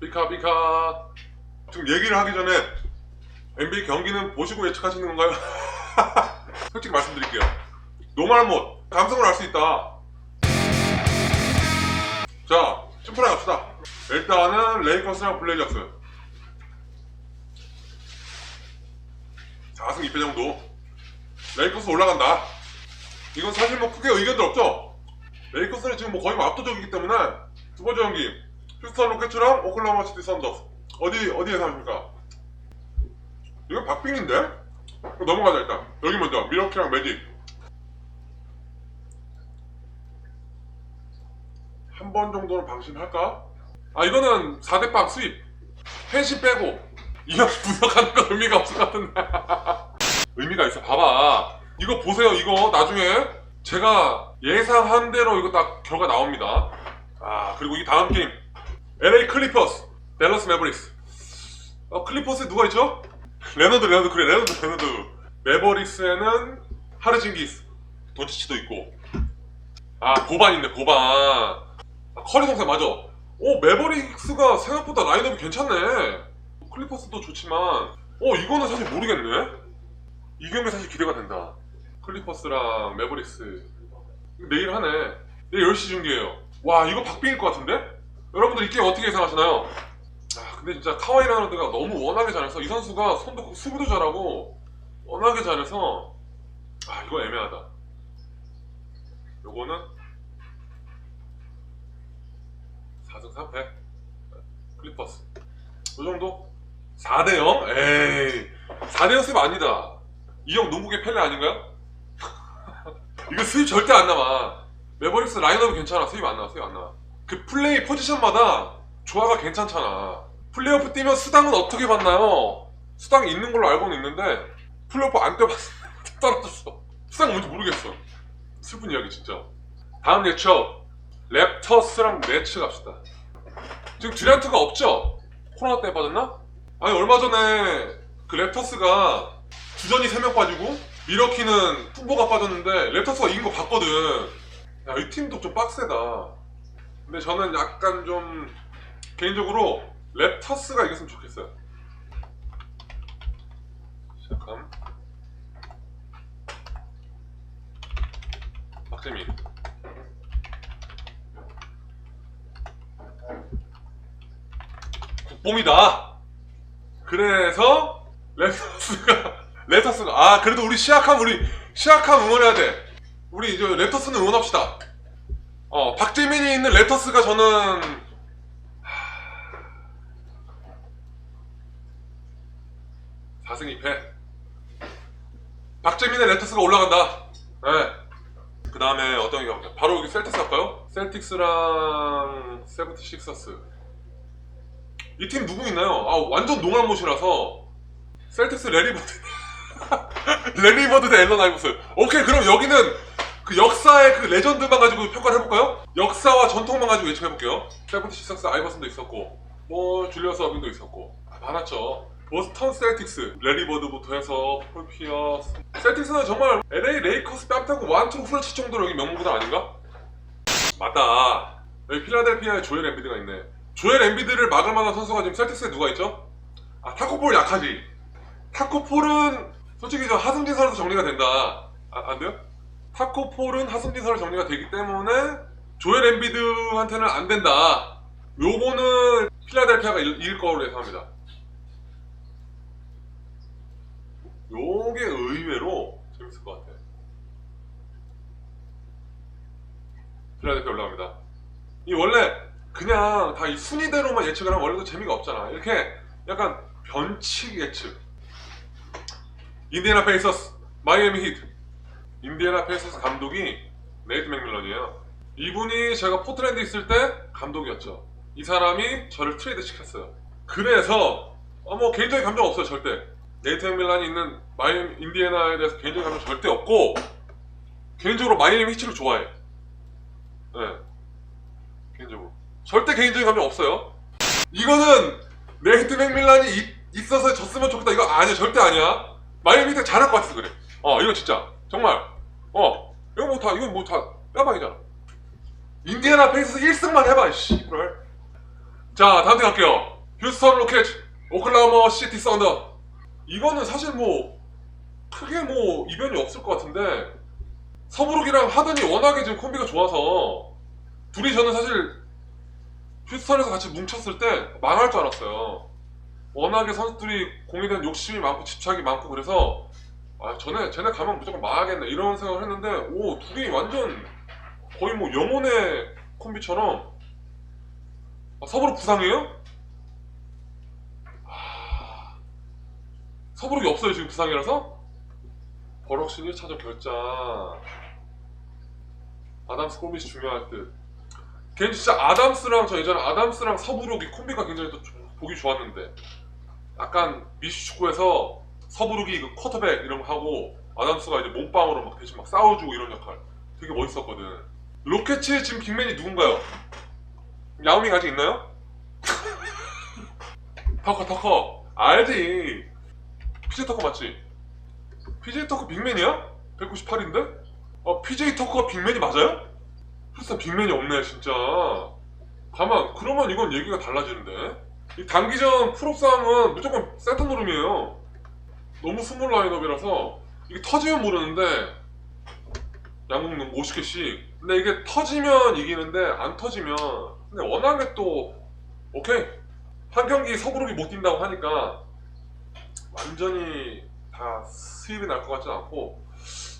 비카 비카. 지금 얘기를 하기 전에 NBA 경기는 보시고 예측하시는 건가요? 솔직히 말씀드릴게요. 노멀 못. 감성을 알 수 있다. 자 심플하게 갑시다. 일단은 레이커스랑 블레이저스 4승 2패 정도. 레이커스 올라간다. 이건 사실 뭐 크게 의견들 없죠? 레이커스는 지금 뭐 거의 뭐 압도적이기 때문에 두 번째 경기 휴스턴 로켓츠랑 오클라호마 시티 선더스. 어디 어디 예상하십니까? 이거 박빙인데? 넘어가자 일단. 여기 먼저. 미러키랑 매직 한 번 정도는 방심할까? 아 이거는 4대빵 수입. 펜시 빼고. 이형 분석하는 건 의미가 없을 것 같은데. 의미가 있어. 봐봐. 이거 보세요 이거. 나중에 제가 예상한 대로 이거 딱 결과 나옵니다. 아 그리고 이 다음 게임 LA 클리퍼스 댈러스 매버릭스 어 클리퍼스에 누가 있죠? 레너드 레너드 그래 레너드 레너드. 매버릭스에는 하르징기스 도치치도 있고. 아 고반 있네 고반. 아, 커리 동생 맞아. 오 매버릭스가 생각보다 라인업이 괜찮네. 클리퍼스도 좋지만. 어 이거는 사실 모르겠네. 이 경기 사실 기대가 된다. 클리퍼스랑 매버릭스 내일 하네. 내일 10시 중계예요. 와 이거 박빙일 것 같은데? 여러분들 이 게임 어떻게 예상하시나요? 아 근데 진짜 카와이 라운드가 너무 워낙에 잘해서 이 선수가 손도 수비도 잘하고 워낙에 잘해서 아 이거 애매하다 요거는 4승 3패 클리퍼스 요 정도? 4대0? 에이 4대0 수입 아니다 이 형 농구계 펠레 아닌가요? 이거 수입 절대 안 남아 매버릭스 라인업이 괜찮아 수입 안 나와 수입 안 나와 그 플레이 포지션마다 조화가 괜찮잖아. 플레이오프 뛰면 수당은 어떻게 받나요? 수당이 있는 걸로 알고는 있는데 플레이오프 안 뛰어봤어 떨어졌어. 수당 뭔지 모르겠어. 슬픈 이야기 진짜. 다음 예측 랩터스랑 매치 갑시다. 지금 듀란트가 없죠? 코로나 때문에 빠졌나? 아니 얼마 전에 그 랩터스가 주전이 3명 빠지고 미러키는 푼보가 빠졌는데 랩터스가 이긴 거 봤거든. 야, 이 팀도 좀 빡세다 근데 저는 약간 좀 개인적으로 랩터스가 이겼으면 좋겠어요. 시작함. 박재민. 국뽕이다. 그래서 랩터스가 랩터스가 아 그래도 우리 시약함 우리 시약함 응원해야 돼. 우리 이제 랩터스는 응원합시다 어 박재민이 있는 랩터스가 저는 하... 4승 2패 박재민의 랩터스가 올라간다. 네 그 다음에 어떤 게 할까요? 바로 여기 셀틱스 할까요? 셀틱스랑 세븐티 식서스. 이 팀 누구 있나요? 아 완전 농알못이라서. 셀틱스 레리버드. 레리버드 대 앨런 아이버스. 오케이 그럼 여기는 그 역사의 그 레전드만 가지고 평가를 해볼까요? 역사와 전통만 가지고 예측해볼게요 세븐티식서스 아이버슨도 있었고 뭐 줄리어스 어빈도 있었고 아, 많았죠 보스턴 셀틱스 레리버드부터 해서 폴 피어스 셀틱스는 정말 LA 레이커스 뺨타고 완투로 후려칠 정도로 여기 명문구단 아닌가? 맞다 여기 필라델피아에 조엘 엠비드가 있네 조엘 엠비드를 막을 만한 선수가 지금 셀틱스에 누가 있죠? 아 타코폴 약하지 타코폴은 솔직히 저 하승진사로 정리가 된다 아, 안 돼요? 타코폴은 하승진사로 정리가 되기 때문에 조엘 엠비드한테는 안 된다 요거는 필라델피아가 일- 이길 거로 예상합니다 요게 의외로 재밌을 것 같아 필라델피아 올라갑니다 이 원래 그냥 다 이 순위대로만 예측을 하면 원래도 재미가 없잖아. 이렇게 약간 변칙 예측. 인디애나 페이서스, 마이애미 히트. 인디애나 페이서스 감독이 네이트 맥밀런이에요. 이분이 제가 포트랜드 있을 때 감독이었죠. 이 사람이 저를 트레이드 시켰어요. 그래서 어, 뭐 개인적인 감정 없어요 절대. 네이트 맥밀런이 있는 마이애미 인디애나에 대해서 개인적인 감정 절대 없고 개인적으로 마이애미 히트를 좋아해. 네. 개인적으로. 절대 개인적인 감정 없어요. 이거는 네이트 맥밀란이 이- 있어서 졌으면 좋겠다. 이거 아니야. 절대 아니야. 마이애미 때 잘할 것 같아서 그래. 어, 이거 진짜. 정말. 어. 이거 뭐 다, 이건 뭐 다, 까방이잖아. 인디애나 페이스 1승만 해봐, 씨. 그럴. 자, 다음 팀 갈게요. 휴스턴 로켓, 오클라호마 시티 썬더. 이거는 사실 뭐 크게 뭐 이변이 없을 것 같은데 서부룩이랑 하든이 워낙에 지금 콤비가 좋아서 둘이 저는 사실 휴스턴에서 같이 뭉쳤을 때 망할 줄 알았어요. 워낙에 선수들이 공에 대한 욕심이 많고 집착이 많고 그래서 아 전에 쟤네 가면 무조건 망하겠네. 이런 생각을 했는데 오 둘이 완전 거의 뭐 영혼의 콤비처럼. 아, 서부룩 부상이에요? 아, 서부룩이 없어요 지금 부상이라서? 버럭신 1차전 결장. 아담스 콤빗이 중요할 듯. 걔는 진짜 아담스랑 저 예전에 아담스랑 서부룩이 콤비가 굉장히 또 조- 보기 좋았는데. 약간 미슈 축구에서 서부룩이 그 쿼터백 이런 거 하고 아담스가 이제 몸빵으로 막 대신 막 싸워주고 이런 역할 되게 멋있었거든 로켓의 지금 빅맨이 누군가요? 야오밍 아직 있나요? 터커 터커 알지 PJ 터커 맞지? PJ 터커 빅맨이야? 198인데? 어 PJ 터커가 빅맨이 맞아요? 풀산 빅맨이 없네 진짜 가만 그러면 이건 얘기가 달라지는데 이 단기전 풀업 싸움은 무조건 센터 노름이에요 너무 스몰 라인업이라서 이게 터지면 모르는데 양궁 50개씩. 근데 이게 터지면 이기는데 안 터지면 근데 워낙에 또 오케이. 한 경기 서부룩이 못 뛴다고 하니까 완전히 다 수입이 날 것 같진 않고.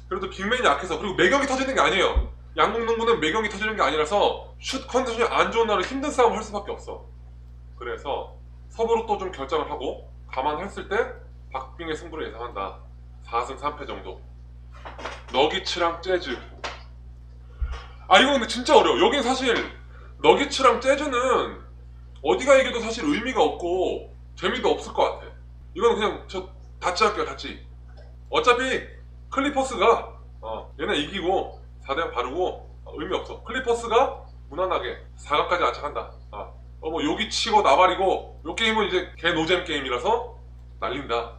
그래도 빅맨이 약해서 그리고 매경이 터지는 게 아니에요. 양궁 농구는 매경이 터지는 게 아니라서 슛 컨디션이 안 좋은 날은 힘든 싸움 할 수밖에 없어. 그래서 서부로 또 좀 결정을 하고 감안했을 때 박빙의 승부를 예상한다. 4승 3패 정도. 너기츠랑 재즈. 아 이거 근데 진짜 어려워. 여긴 사실 너기츠랑 재즈는 어디가 이겨도 사실 의미가 없고 재미도 없을 것 같아. 이거는 그냥 저 다치 할게요 다치. 어차피 클리퍼스가 어, 얘네 이기고 4대0 바르고 어, 의미 없어. 클리퍼스가 무난하게 4강까지 안착한다. 아, 어, 뭐 여기 치고 나발이고 요 게임은 이제 개 노잼 게임이라서 날린다.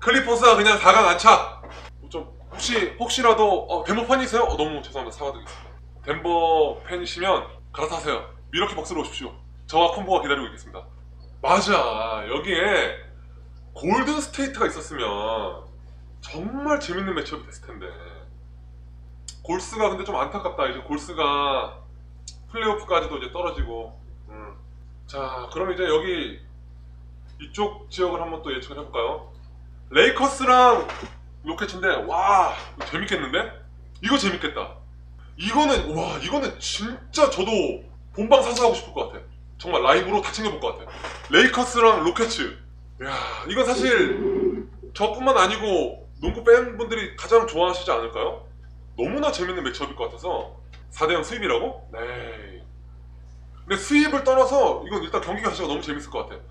클리퍼스가 그냥 4강 안착 뭐좀 혹시 혹시라도 어, 덴버 팬이세요? 어, 너무 죄송합니다. 사과드리겠습니다. 덴버 팬이시면 갈아타세요. 미러키 박스로 오십시오. 저와 콤보가 기다리고 있겠습니다. 맞아. 여기에 골든 스테이트가 있었으면 정말 재밌는 매치업이 됐을 텐데. 골스가 근데 좀 안타깝다. 이제 골스가 플레이오프까지도 이제 떨어지고. 음. 자 그럼 이제 여기 이쪽 지역을 한번 또 예측을 해볼까요? 레이커스랑 로켓인데 와 재밌겠는데? 이거 재밌겠다. 이거는 와 이거는 진짜 저도 본방 사수하고 싶을 것 같아. 정말 라이브로 다 챙겨볼 것 같아. 레이커스랑 로켓츠. 야 이건 사실 저뿐만 아니고 농구 팬분들이 가장 좋아하시지 않을까요? 너무나 재밌는 매치업일 것 같아서 4대0 수입이라고? 네. 근데 수입을 떠나서 이건 일단 경기 자체가 너무 재밌을 것 같아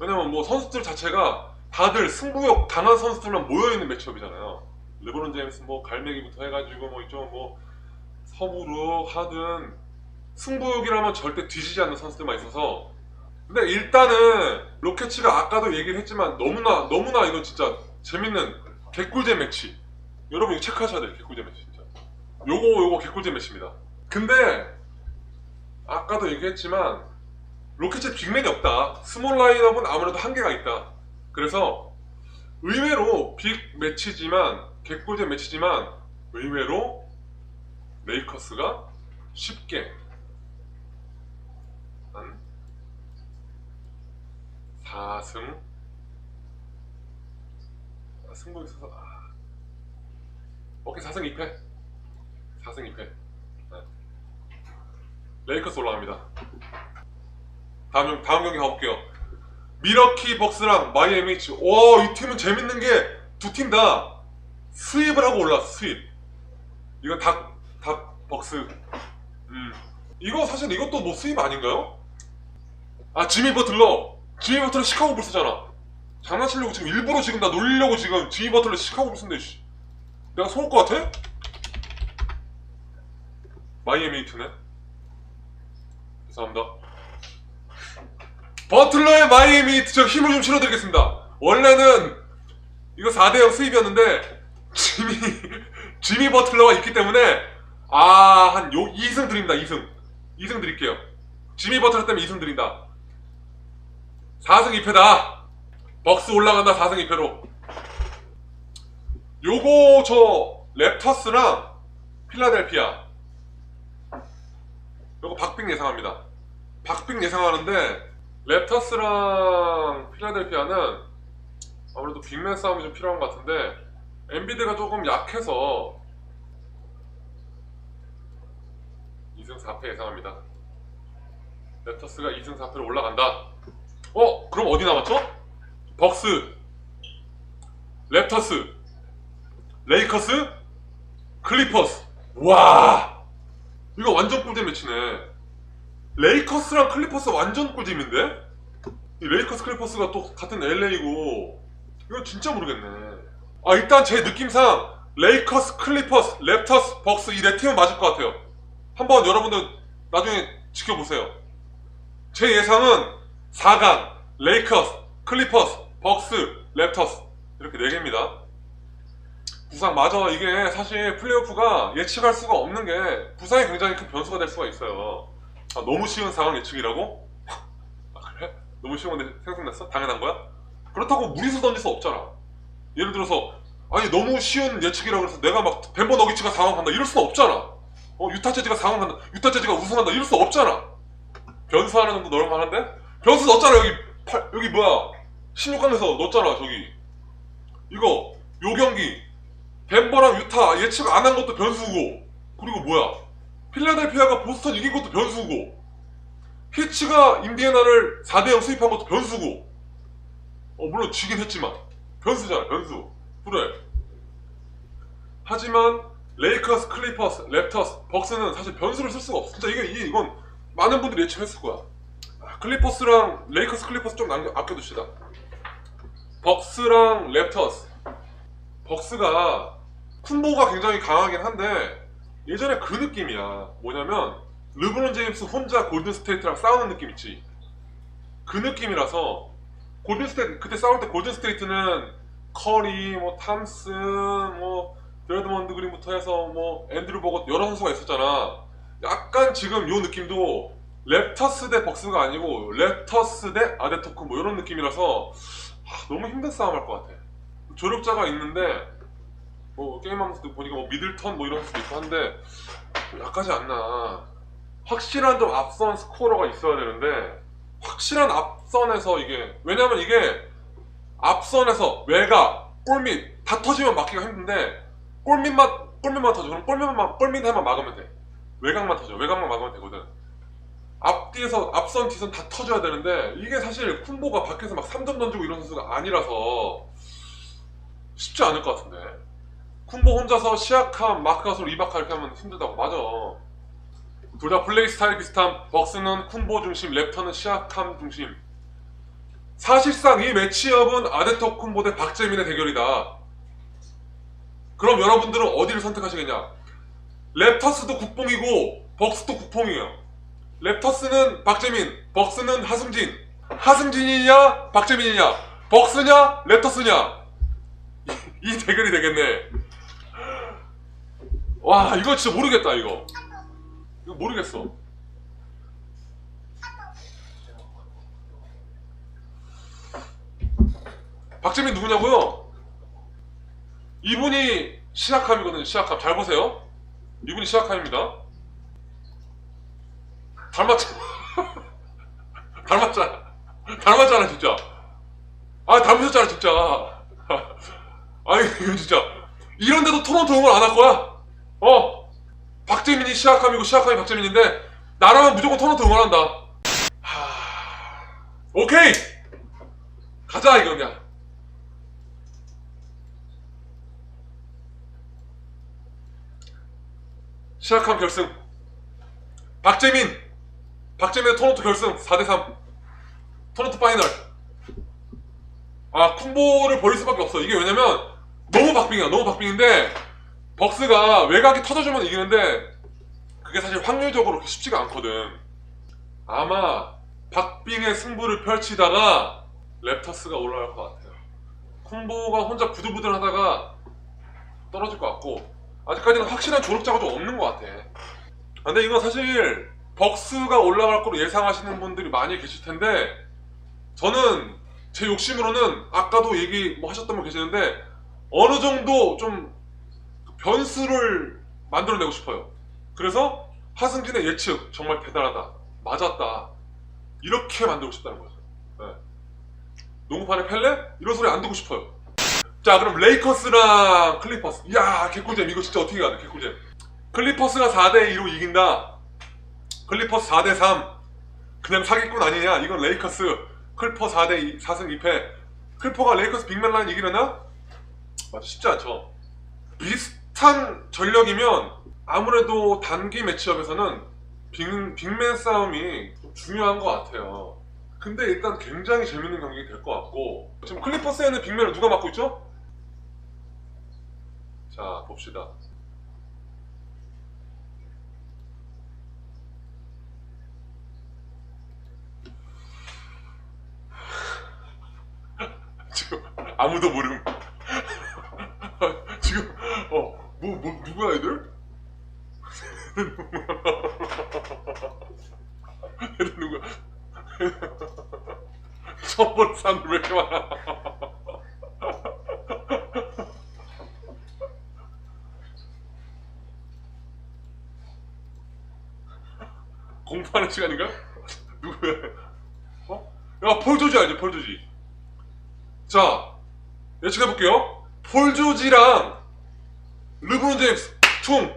왜냐면 뭐 선수들 자체가 다들 승부욕 강한 선수들만 모여있는 매치업이잖아요. 르브론 제임스 뭐 갈매기부터 해가지고 뭐 이쪽 뭐 서부르 하든 승부욕이라면 절대 뒤지지 않는 선수들만 있어서. 근데 일단은 로켓츠가 아까도 얘기를 했지만 너무나 너무나 이거 진짜 재밌는 개꿀잼 매치. 여러분 이거 체크하셔야 돼요 개꿀잼 매치 진짜. 요거 요거 개꿀잼 매치입니다. 근데 아까도 얘기했지만 로켓츠 빅맨이 없다. 스몰 라인업은 아무래도 한계가 있다. 그래서 의외로 빅 매치지만 개꿀잼 매치지만 의외로 레이커스가 쉽게 한 4승 아, 승부 있어서 아. 오케이 4승 2패. 4승 2패. 네. 레이커스 올라갑니다 다음, 경- 다음 경기 가볼게요. 미러키 벅스랑 마이애미 치 와 이 팀은 재밌는 게 두 팀다 수입을 하고 올라왔어 수입. 이건 닭, 닭 벅스. 음. 이거 사실 이것도 뭐 수입 아닌가요? 아 지미 버틀러. 지미 버틀러 시카고 불스잖아. 장난치려고 지금 일부러 지금 나 놀리려고 지금 지미 버틀러 시카고 불스인데 씨. 내가 속을 것 같아? 마이애미 히트네 죄송합니다 버틀러의 마이애미 저 힘을 좀 실어드리겠습니다 원래는 이거 4대0 수입이었는데 지미 지미 버틀러가 있기 때문에 아한 요 2승 드립니다 2승 2승 드릴게요 지미 버틀러 때문에 2승 드린다 4승 2패다. 벅스 올라간다 4승 2패로. 요거 저 랩터스랑 필라델피아. 요거 박빙 예상합니다. 박빙 예상하는데 랩터스랑 필라델피아는 아무래도 빅맨 싸움이 좀 필요한 것 같은데 엔비드가 조금 약해서 2승 4패 예상합니다. 랩터스가 2승 4패로 올라간다. 어? 그럼 어디 남았죠? 벅스, 랩터스, 레이커스, 클리퍼스. 와, 이거 완전 꿀잼 매치네. 레이커스랑 클리퍼스 완전 꿀잼인데? 이 레이커스 클리퍼스가 또 같은 LA고 이거 진짜 모르겠네. 아 일단 제 느낌상 레이커스, 클리퍼스, 랩터스, 벅스 이 네 팀은 맞을 것 같아요. 한번 여러분들 나중에 지켜보세요. 제 예상은 4강 레이커스, 클리퍼스, 벅스, 랩터스 이렇게 4개입니다. 부상 맞아 이게 사실 플레이오프가 예측할 수가 없는 게 부상이 굉장히 큰 변수가 될 수가 있어요. 아, 너무 쉬운 상황 예측이라고? 아 그래? 너무 쉬운 건데 생각났어? 당연한 거야? 그렇다고 무리수 던질 수 없잖아. 예를 들어서 아니 너무 쉬운 예측이라고 해서 내가 막 덴버 너기츠가 상황 간다 이럴 수는 없잖아. 어 유타 재즈가 상황 간다 유타 재즈가 우승한다 이럴 수 없잖아. 변수 하나 정도 넣을 만한데? 변수 넣었잖아 여기 팔- 여기 뭐야 16강에서 넣었잖아 저기 이거 요 경기 덴버랑 유타 예측 안 한 것도 변수고 그리고 뭐야 필라델피아가 보스턴 이긴 것도 변수고 히츠가 인디애나를 4대0 수입한 것도 변수고 어 물론 지긴 했지만 변수잖아 변수. 그래 하지만 레이커스, 클리퍼스, 랩터스, 벅스는 사실 변수를 쓸 수가 없어. 진짜 이게, 이게 이건 많은 분들이 예측했을 거야. 아, 클리퍼스랑 레이커스, 클리퍼스 좀 남겨, 아껴둡시다. 벅스랑 랩터스. 벅스가 쿤보가 굉장히 강하긴 한데 예전에 그 느낌이야. 뭐냐면 르브론 제임스 혼자 골든 스테이트랑 싸우는 느낌 있지? 그 느낌이라서 골든 스테이트 그때 싸울 때 골든 스테이트는 커리 뭐 탐슨 뭐 드레드먼드 그린부터 해서 뭐 앤드류 버거 여러 선수가 있었잖아. 약간 지금 요 느낌도 랩터스 대 벅스가 아니고 랩터스 대 아데토크 뭐 이런 느낌이라서 아, 너무 힘든 싸움 할 것 같아. 조력자가 있는데 뭐 게임하면서 보니까 뭐 미들턴 뭐 이런 수도 있고 한데 약까지 안 나. 확실한 좀 앞선 스코어가 있어야 되는데 확실한 앞선에서 이게 왜냐면 이게 앞선에서 외곽 골밑 다 터지면 막기가 힘든데 골밑만 골밑만 터져. 그럼 골밑만 골밑에만 막으면 돼. 외곽만 터져. 외곽만 막으면 되거든. 앞뒤에서 앞선 뒤선 다 터져야 되는데 이게 사실 쿤보가 밖에서 막 3점 던지고 이런 선수가 아니라서 쉽지 않을 것 같은데 쿤보 혼자서 시약함, 마크가솔, 이바카 이렇게 하면 힘들다고. 맞아. 둘 다 플레이 스타일 비슷한 벅스는 쿤보 중심, 랩터는 시약함 중심. 사실상 이 매치업은 아데토 쿤보 대 박재민의 대결이다. 그럼 여러분들은 어디를 선택하시겠냐? 랩터스도 국뽕이고 벅스도 국뽕이에요. 랩터스는 박재민, 벅스는 하승진. 하승진이냐 박재민이냐? 벅스냐 랩터스냐? 이, 이 대결이 되겠네 와 이거 진짜 모르겠다 이거. 이거 모르겠어. 박재민 누구냐고요? 이분이 시약함이거든요 시약함 잘 보세요. 이분이 시약함입니다. 닮았잖아 닮았잖아. 닮았잖아 진짜. 아 닮으셨잖아 진짜. 아니 이거 진짜. 이런데도 토론토 응원 안 할 거야? 어? 박재민이 시약함이고 시약함이 박재민인데 나라면 무조건 토론토 응원한다. 하... 오케이! 가자 이거 그냥. 시약함 결승. 박재민! 박재민의 토론토 결승 4대3 토론토 파이널. 아 쿤보를 버릴 수밖에 없어. 이게 왜냐면 너무 박빙이야. 너무 박빙인데 벅스가 외곽이 터져주면 이기는데 그게 사실 확률적으로 쉽지가 않거든. 아마 박빙의 승부를 펼치다가 랩터스가 올라갈 것 같아요. 쿤보가 혼자 부들부들 하다가 떨어질 것 같고 아직까지는 확실한 조력자가 좀 없는 것 같아 아, 근데 이건 사실 벅스가 올라갈 거로 예상하시는 분들이 많이 계실 텐데 저는 제 욕심으로는 아까도 얘기 뭐 하셨던 분 계시는데 어느 정도 좀 변수를 만들어내고 싶어요. 그래서 하승진의 예측 정말 대단하다. 맞았다. 이렇게 만들고 싶다는 거죠. 네. 농구판의 펠레? 이런 소리 안 듣고 싶어요. 자, 그럼 레이커스랑 클리퍼스. 이야, 개꿀잼. 이거 진짜 어떻게 가야 돼, 개꿀잼. 클리퍼스가 4대2로 이긴다. 클리퍼스 4대3. 그냥 사기꾼 아니냐? 이건 레이커스. 클퍼 4대2, 4승 2패. 클퍼가 레이커스 빅맨 라인 이기려나? 맞아, 쉽지 않죠. 비 슷한 전력이면 아무래도 단기 매치업에서는 빅, 빅맨 싸움이 좀 중요한 것 같아요. 근데 일단 굉장히 재밌는 경기 될 것 같고 지금 클리퍼스에는 빅맨을 누가 맡고 있죠? 자 봅시다. 지금 아무도 모름. 지금 어 뭐 뭐 누구야 애들? 애들 누구야? 처음 보는 사람들 왜 이렇게 많아? 공부하는 시간인가? 누구야? 어? 야, 폴 조지 알죠? 폴 조지. 자, 예측해볼게요. 폴 조지랑 르브론 제임스, 퉁!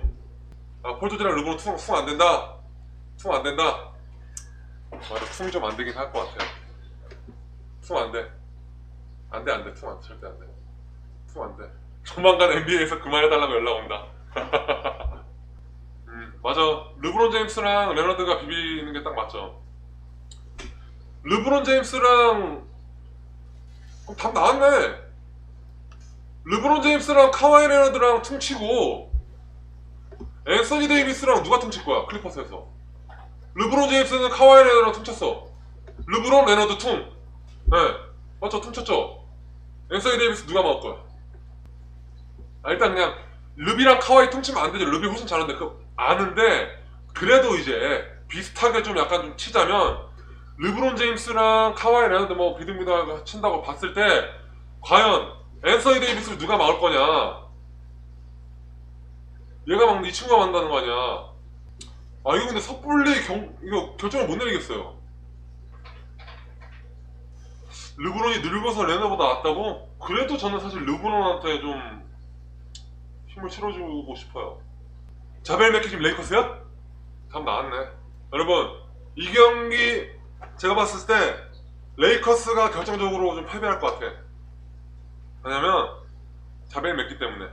아, 폴 조지랑 르브론 퉁, 퉁안 된다. 퉁 안 된다. 맞아, 퉁좀안 되긴 할 것 같아요. 퉁 안 돼. 안 돼, 안 돼. 퉁 안, 절대 안 돼. 퉁 안 돼. 조만간 NBA에서 그만해달라고 연락 온다. 음, 맞아. 르브론 제임스랑 레너드가 비비는 게 딱 맞죠. 르브론 제임스랑 어, 답 나왔네. 르브론 제임스랑 카와이 레너드랑 퉁치고 앤서니 데이비스랑 누가 퉁칠 거야? 클리퍼스에서. 르브론 제임스는 카와이 레너드랑 퉁쳤어. 르브론 레너드 퉁. 네. 맞죠? 퉁쳤죠? 앤서니 데이비스 누가 막을 거야? 아, 일단 그냥 르비랑 카와이 퉁치면 안 되죠. 르비 훨씬 잘하는데 그 아는데 그래도 이제 비슷하게 좀 약간 좀 치자면 르브론 제임스랑 카와이 레너드 뭐 비등비등하게 친다고 봤을 때 과연 앤서니 데이비스를 누가 막을 거냐? 얘가 막는 이 친구가 막는다는 거 아니야? 아 이거 근데 섣불리 경 이거 결정을 못 내리겠어요. 르브론이 늙어서 레너보다 낫다고? 그래도 저는 사실 르브론한테 좀 힘을 실어주고 싶어요. 자벨 맥키 지금 레이커스야? 답 나왔네. 여러분 이 경기 제가 봤을 때 레이커스가 결정적으로 좀 패배할 것 같아. 왜냐면 자벨 맥키 때문에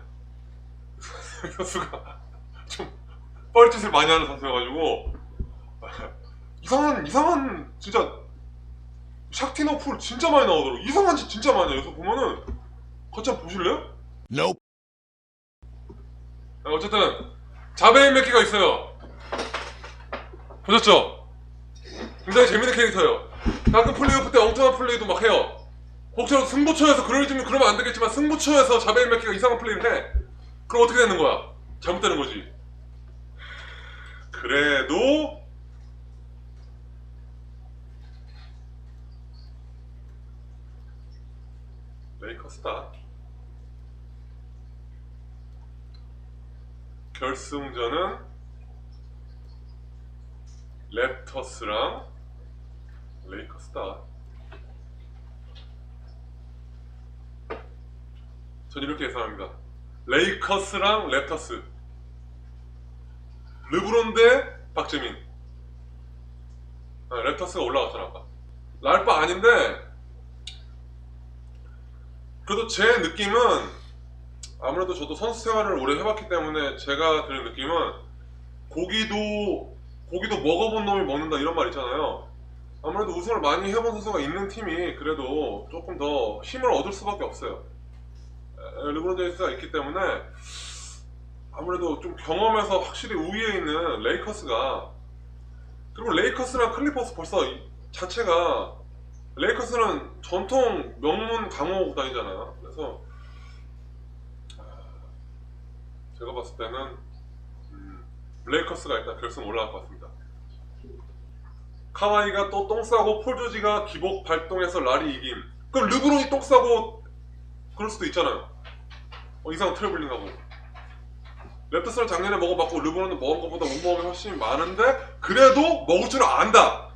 선수가 좀 뻘짓을 많이 하는 선수여가지고 이상한 이상한 진짜 샥티너 풀 진짜 많이 나오더라고. 이상한 짓 진짜 많이 해요. 그래서 보면은 같이 한번 보실래요? Nope. 네, 어쨌든 자베인 맥키가 있어요. 보셨죠? 굉장히 재밌는 캐릭터예요. 가끔 플레이오프 때 엉뚱한 플레이도 막 해요. 혹시라도 승부처에서 그럴 쯤 그러면 안 되겠지만 승부처에서 자베인 맥키가 이상한 플레이를 해. 그럼 어떻게 되는 거야? 잘못되는 거지. 그래도 레이커스다. 결승전은 랩터스랑 레이커스다. 전 이렇게 예상합니다. 레이커스랑 랩터스. 르브론 대 박재민. 아, 랩터스가 올라갔잖아 아까. 랄바 아닌데 그래도 제 느낌은 아무래도 저도 선수 생활을 오래 해봤기 때문에 제가 드는 느낌은 고기도 고기도 먹어본 놈이 먹는다 이런 말 있잖아요. 아무래도 우승을 많이 해본 선수가 있는 팀이 그래도 조금 더 힘을 얻을 수밖에 없어요. 에, 르브론 제임스가 있기 때문에 아무래도 좀 경험에서 확실히 우위에 있는 레이커스가 그리고 레이커스랑 클리퍼스 벌써 이 자체가 레이커스는 전통 명문 강호 구단이잖아요. 그래서 제가 봤을 때는 음, 레이커스가 일단 결승 올라갈 것 같습니다. 카와이가 또 똥 싸고 폴 조지가 기복 발동해서 라리 이김. 그럼 르브론이 똥 싸고 그럴 수도 있잖아요. 어, 이상한 트래블링 하고. 랩터스는 작년에 먹어봤고 르브론은 먹은 것보다 못 먹은 게 훨씬 많은데 그래도 먹을 줄 안다.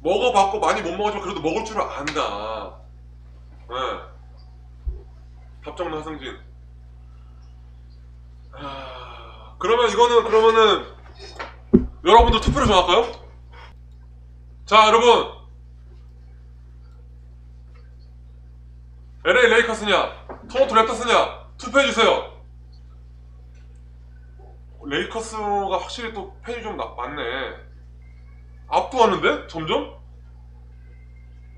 먹어봤고 많이 못 먹었지만 그래도 먹을 줄 안다. 네. 답정너 하승진. 아, 그러면 이거는 그러면은 여러분들 투표를 정할까요? 자 여러분 LA 레이커스냐 토론토 랩터스냐 투표해주세요. 레이커스가 확실히 또 팬이 좀 나- 많네. 압도하는데? 점점?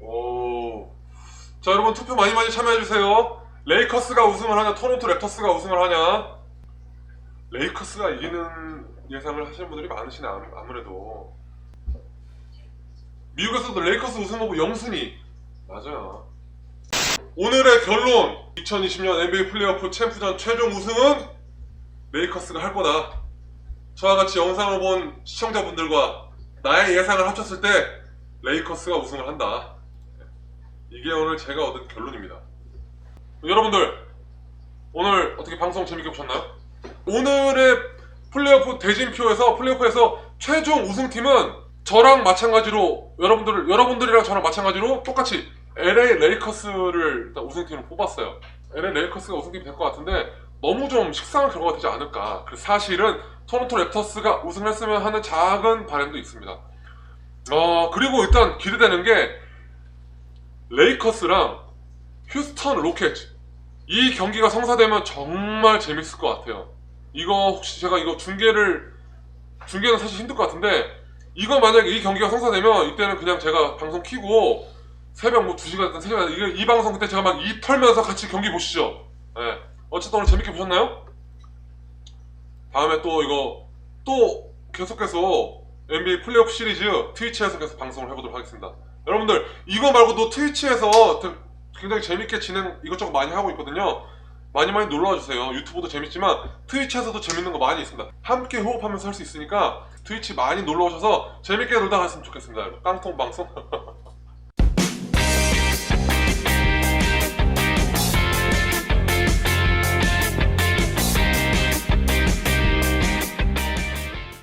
오. 자 여러분 투표 많이 많이 참여해주세요. 레이커스가 우승을 하냐 토론토 랩터스가 우승을 하냐? 레이커스가 이기는 예상을 하시는 분들이 많으시네 아무- 아무래도. 미국에서도 레이커스 우승 후보 영순위 맞아요 오늘의 결론. 2020년 NBA 플레이오프 챔프전 최종 우승은 레이커스가 할 거다. 저와 같이 영상을 본 시청자분들과 나의 예상을 합쳤을 때 레이커스가 우승을 한다. 이게 오늘 제가 얻은 결론입니다. 여러분들 오늘 어떻게 방송 재밌게 보셨나요? 오늘의 플레이오프 대진표에서 플레이오프에서 최종 우승팀은 저랑 마찬가지로 여러분들 여러분들이랑 저랑 마찬가지로 똑같이 LA 레이커스를 일단 우승팀으로 뽑았어요. LA 레이커스가 우승팀이 될 것 같은데 너무 좀 식상한 결과가 되지 않을까. 그 사실은 토론토 랩터스가 우승했으면 하는 작은 바람도 있습니다. 어 그리고 일단 기대되는 게 레이커스랑 휴스턴 로켓 이 경기가 성사되면 정말 재밌을 것 같아요. 이거 혹시 제가 이거 중계를 중계는 사실 힘들 것 같은데 이거 만약에 이 경기가 성사되면 이때는 그냥 제가 방송 키고 새벽 뭐 2시간 됐든 3시간 됐든 이, 이 방송 그때 제가 막 이 털면서 같이 경기 보시죠. 예. 어쨌든 오늘 재밌게 보셨나요? 다음에 또 이거 또 계속해서 NBA 플레이오프 시리즈 트위치에서 계속 방송을 해보도록 하겠습니다. 여러분들 이거 말고도 트위치에서 되- 굉장히 재밌게 진행 이것저것 많이 하고 있거든요. 많이 많이 놀러와 주세요. 유튜브도 재밌지만 트위치에서도 재밌는 거 많이 있습니다. 함께 호흡하면서 할 수 있으니까 트위치 많이 놀러 오셔서 재밌게 놀다 갔으면 좋겠습니다. 깡통 방송.